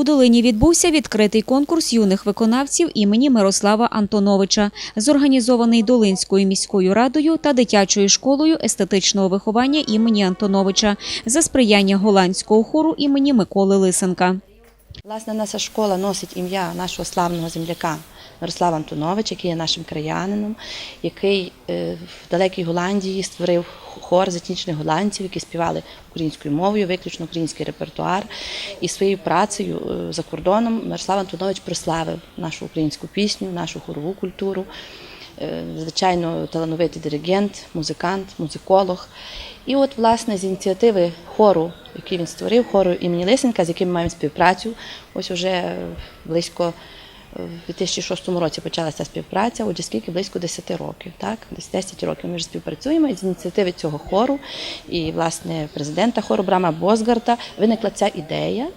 У долині відбувся відкритий конкурс юних виконавців імені Мирослава Антоновича, зорганізований Долинською міською радою та дитячою школою естетичного виховання імені Антоновича за сприяння голландського хору імені Миколи Лисенка. Власне, наша школа носить ім'я нашого славного земляка Мирослава Антоновича, який є нашим краянином, який е, в далекій Голландії створив хор з етнічних голландців, які співали українською мовою, виключно український репертуар. І своєю працею е, за кордоном Мирослав Антонович прославив нашу українську пісню, нашу хорову культуру. Е, Звичайно, талановитий диригент, музикант, музиколог. І от, власне, з ініціативи хору, який він створив, хору імені Лисенка, з яким ми маємо співпрацю. Ось уже близько е, в 2006 році почалася співпраця, отже, скільки близько 10 років, так? Десь 10 років ми вже співпрацюємо. І з ініціативи цього хору і, власне, президента хору Брама Бозгарта виникла ця ідея.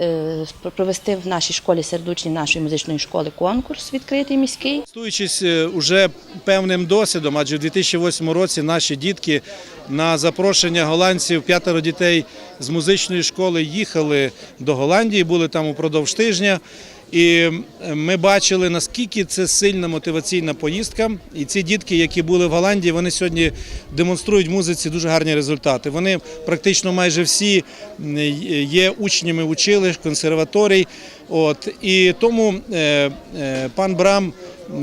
Е, Провести в нашій школі сердучній нашої музичної школи конкурс відкритий міський. Користуючись е, уже певним досвідом, адже в 2008 році наші дітки на запрошення голландців, п'ятеро дітей з музичної школи їхали до Голландії, були там упродовж тижня. І ми бачили, наскільки це сильна мотиваційна поїздка. І ці дітки, які були в Голландії, вони сьогодні демонструють музиці дуже гарні результати. Вони практично майже всі є учнями училищ, консерваторій. От і тому е, е, пан Брам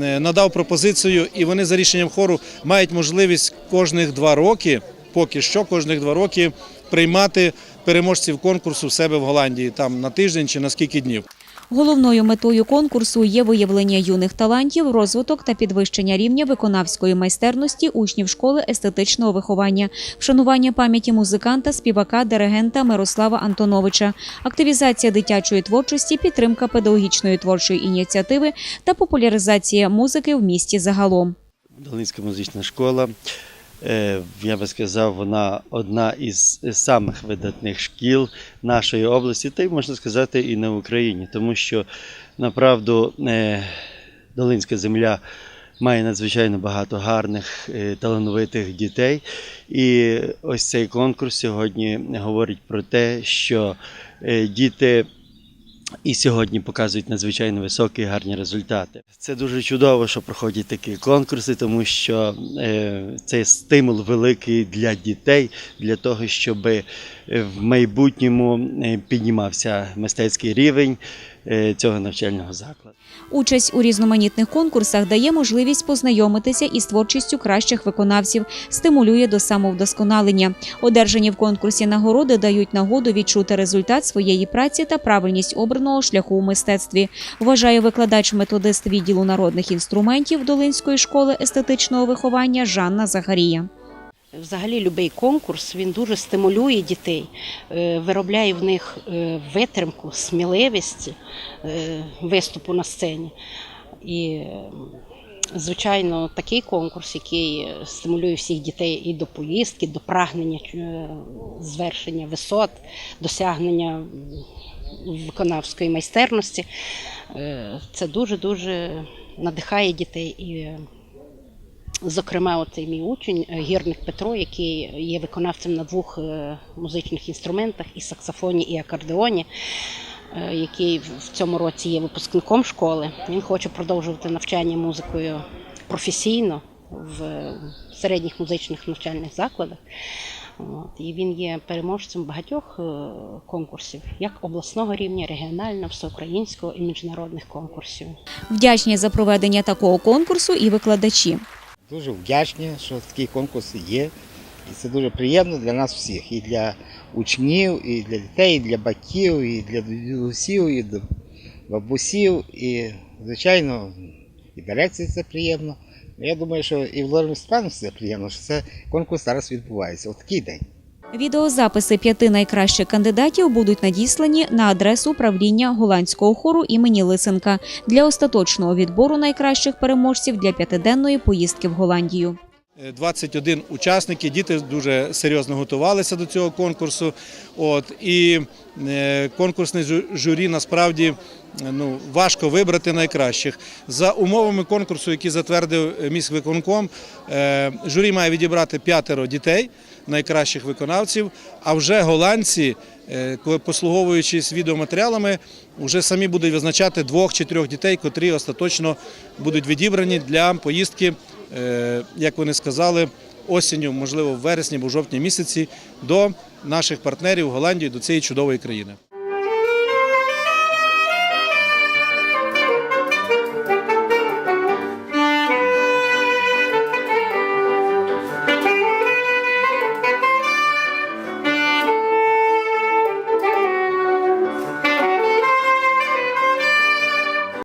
е, надав пропозицію, і вони за рішенням хору мають можливість кожних два роки, поки що кожних два роки, приймати переможців конкурсу в себе в Голландії там на тиждень чи на скільки днів. Головною метою конкурсу є виявлення юних талантів, розвиток та підвищення рівня виконавської майстерності учнів школи естетичного виховання, вшанування пам'яті музиканта, співака, диригента Мирослава Антоновича, активізація дитячої творчості, підтримка педагогічної творчої ініціативи та популяризація музики в місті загалом. Долинська музична школа. Е, Я би сказав, вона одна із самих видатних шкіл нашої області, та й можна сказати і на Україні, тому що направду е, Долинська земля має надзвичайно багато гарних е, талановитих дітей. І ось цей конкурс сьогодні говорить про те, що діти і сьогодні показують надзвичайно високі гарні результати. Це дуже чудово, що проходять такі конкурси, тому що е, це стимул великий для дітей, для того, щоб е, в майбутньому е, піднімався мистецький рівень е, цього навчального закладу. Участь у різноманітних конкурсах дає можливість познайомитися із творчістю кращих виконавців, стимулює до самовдосконалення. Одержані в конкурсі нагороди дають нагоду відчути результат своєї праці та правильність обраного шляху у мистецтві. Вважає викладач-методист відділу народних інструментів Долинської школи естетичного виховання Жанна Захарія. Взагалі, будь-який конкурс він дуже стимулює дітей, е, виробляє в них е, витримку, сміливість е, виступу на сцені. І, звичайно, такий конкурс, який стимулює всіх дітей і до поїздки, до прагнення звершення висот, досягнення виконавської майстерності, це дуже-дуже надихає дітей. І Зокрема, і мій учень е, гірник Петро, який є виконавцем на двох е, музичних інструментах і саксофоні, і акордеоні, е, який в цьому році є випускником школи. Він хоче продовжувати навчання музикою професійно в середніх музичних навчальних закладах. От, і він є переможцем багатьох конкурсів, як обласного рівня, регіонального, всеукраїнського і міжнародних конкурсів. Вдячні за проведення такого конкурсу і викладачі. Дуже вдячні, що такі конкурси є. І це дуже приємно для нас всіх. І для учнів, і для дітей, і для батьків, і для дідусів, і до бабусів. І, звичайно, і дирекції це приємно. Я думаю, що і Володимир Степанович це приємно, що це конкурс зараз відбувається. От такий день. Відеозаписи п'яти найкращих кандидатів будуть надіслані на адресу правління голландського хору імені Лисенка для остаточного відбору найкращих переможців для п'ятиденної поїздки в Голландію. 21 учасники, діти дуже серйозно готувалися до цього конкурсу. От, і е, конкурсне журі насправді е, ну, важко вибрати найкращих. За умовами конкурсу, які затвердив е, міськвиконком, журі має відібрати п'ятеро дітей, найкращих виконавців, а вже голландці, послуговуючись відеоматеріалами, вже самі будуть визначати двох чи трьох дітей, котрі остаточно будуть відібрані для поїздки, як вони сказали, осінню, можливо, в вересні або жовтні місяці до наших партнерів в Голландії, до цієї чудової країни.